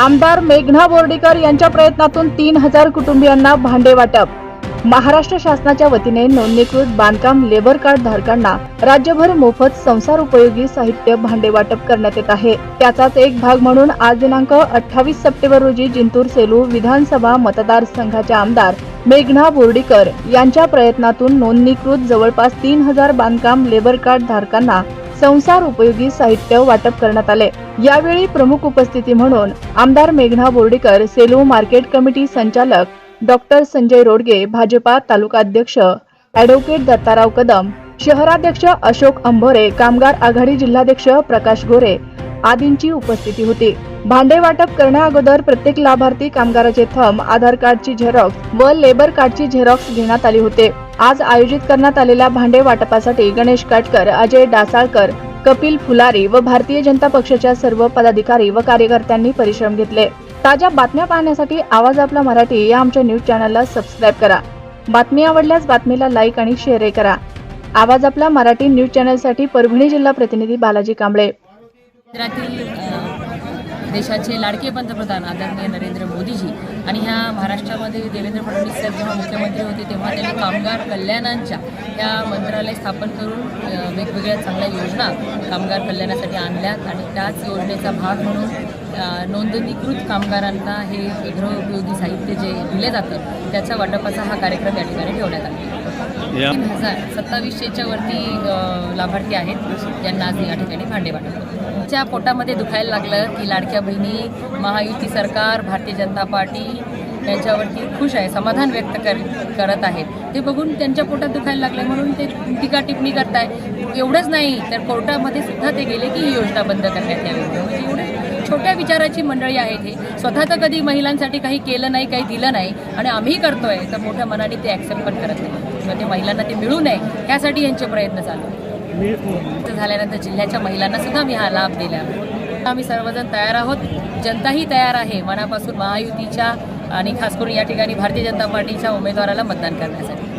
आमदार मेघना बोर्डीकर यांच्या प्रयत्नातून तीन हजार कुटुंबियांना भांडे वाटप. महाराष्ट्र शासनाच्या वतीने नोंदणीकृत बांधकाम लेबर कार्ड धारकांना राज्यभर मोफत संसार उपयोगी साहित्य भांडे वाटप करण्यात येत आहे. त्याचाच एक भाग म्हणून आज दिनांक अठ्ठावीस सप्टेंबर रोजी जिंतूर सेलू विधानसभा मतदारसंघाच्या आमदार मेघना बोर्डीकर यांच्या प्रयत्नातून नोंदणीकृत जवळपास तीन हजार बांधकाम लेबर कार्ड धारकांना संसार उपयोगी साहित्य वाटप करण्यात आले. यावेळी प्रमुख उपस्थिती म्हणून आमदार मेघना बोर्डीकर सेलू मार्केट कमिटी संचालक डॉक्टर संजय रोडगे भाजपा तालुका अध्यक्ष ॲडव्होकेट दत्ताराव कदम शहराध्यक्ष अशोक अंभोरे कामगार आघाडी जिल्हाध्यक्ष प्रकाश गोरे आदींची उपस्थिती होती. भांडे वाटप करण्याअगोदर प्रत्येक लाभार्थी कामगाराचे थंब आधार कार्डची झेरॉक्स व लेबर कार्डची झेरॉक्स घेण्यात आली होते. आज आयोजित करण्यात आलेल्या भांडे वाटपासाठी गणेश काटकर अजय डासाळकर कपिल फुलारी व भारतीय जनता पक्षाच्या सर्व पदाधिकारी व कार्यकर्त्यांनी परिश्रम घेतले. ताज्या बातम्या पाहण्यासाठी आवाज आपला मराठी या आमच्या न्यूज चॅनलला सबस्क्राईब करा. बातमी आवडल्यास बातमीला लाईक आणि शेअरही करा. आवाज आपला मराठी न्यूज चॅनलसाठी परभणी जिल्हा प्रतिनिधी बालाजी कांबळे. देशाचे लाडके पंतप्रधान आदरणीय नरेंद्र मोदीजी आणि ह्या महाराष्ट्रामध्ये देवेंद्र फडणवीस साहेब जेव्हा मुख्यमंत्री होते तेव्हा त्यांनी कामगार कल्याणांच्या ह्या मंत्रालय स्थापन करून वेगवेगळ्या चांगल्या योजना कामगार कल्याणासाठी आणल्यात आणि त्याच योजनेचा भाग म्हणून नोंदणीकृत कामगारांना हे गृहउपयोगी साहित्य जे दिले जातं त्याच्या वाटपाचा हा कार्यक्रम या ठिकाणी ठेवण्यात आला. तीन हजार सत्तावीसशेच्या वरती लाभार्थी आहेत ज्यांना आज या ठिकाणी भांडे वाटप च्या पोटामध्ये दुखायला लागलं की लाडक्या बहिणी महायुती सरकार भारतीय जनता पार्टी यांच्यावरती खुश आहे समाधान व्यक्त कर करत आहेत ते बघून त्यांच्या पोटात दुखायला लागलं म्हणून ते टीका टिप्पणी करताय. एवढंच नाही तर कोर्टामध्ये सुद्धा ते गेले की ही योजना बंद करण्यात यावी. म्हणजे एवढे छोट्या विचाराची मंडळी आहेत हे. स्वतः तर कधी महिलांसाठी काही केलं नाही काही दिलं नाही आणि आम्ही करतोय तर मोठ्या मनाने ते ॲक्सेप्ट पण करत नाही. किंवा ते महिलांना ते मिळू नये यासाठी यांचे प्रयत्न चालू आहेत. झाल्यानंतर जिल्ह्याच्या महिलांना सुद्धा मी हा लाभ दिला. आम्ही सर्वजण तयार आहोत. जनताही तयार आहे. मनापासून महायुतीच्या आणि खास करून या ठिकाणी भारतीय जनता पार्टीच्या उमेदवाराला मतदान करण्यासाठी.